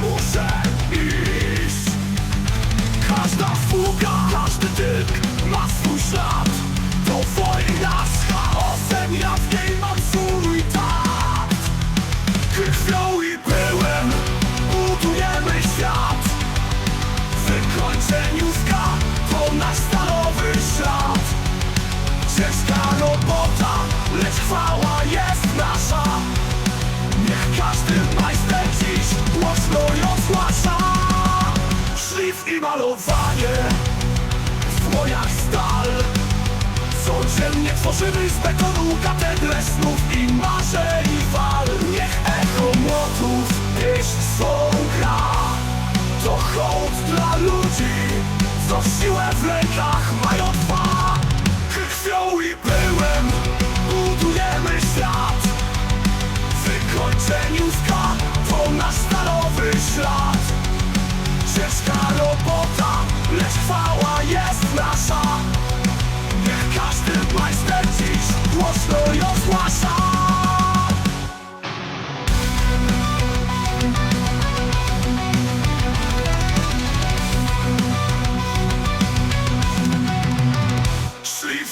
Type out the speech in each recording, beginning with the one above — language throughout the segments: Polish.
muszę iść Każda fuga, każdy tyk ma swój ślad To wojna z chaosem, ja w niej mam swój tat Krwią i pyłem budujemy świat Wykończeniówka to nasz stalowy świat. Ciężka dłoniach stal. Codziennie tworzymy z betonu katedrę snów i marzeń i fal. Niech echo młotów pieśń swą To hołd dla ludzi, co siłę w rękach mają dwa. Krwią i pyłem budujemy świat. Wykończeniówka to nasz stalowy ślad. Ciężka robota,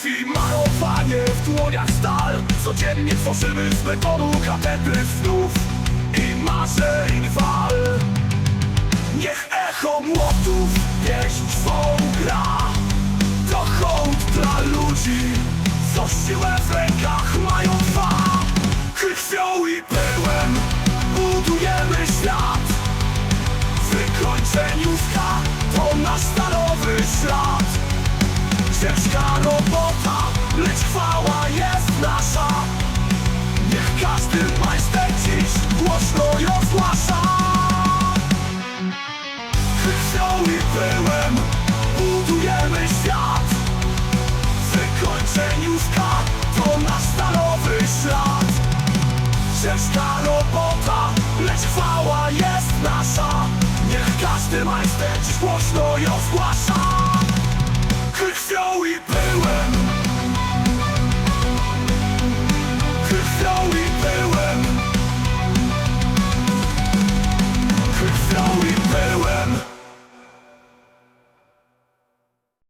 Szlif i malowanie w dłoniach stal. Codziennie tworzymy z betonu katedry snów I marzeń wal. Niech echo młotów pieśń swą gra. To hołd dla ludzi, co siłę w rękach mają dwa. Krwią i pyłem budujemy lecz chwała jest nasza. Niech każdy majster dziś głośno ją zgłasza. Krwią i pyłem budujemy świat. Wykończeniówka to nasz stalowy ślad. Ciężka robota, lecz chwała jest nasza. Niech każdy majster dziś głośno ją zgłasza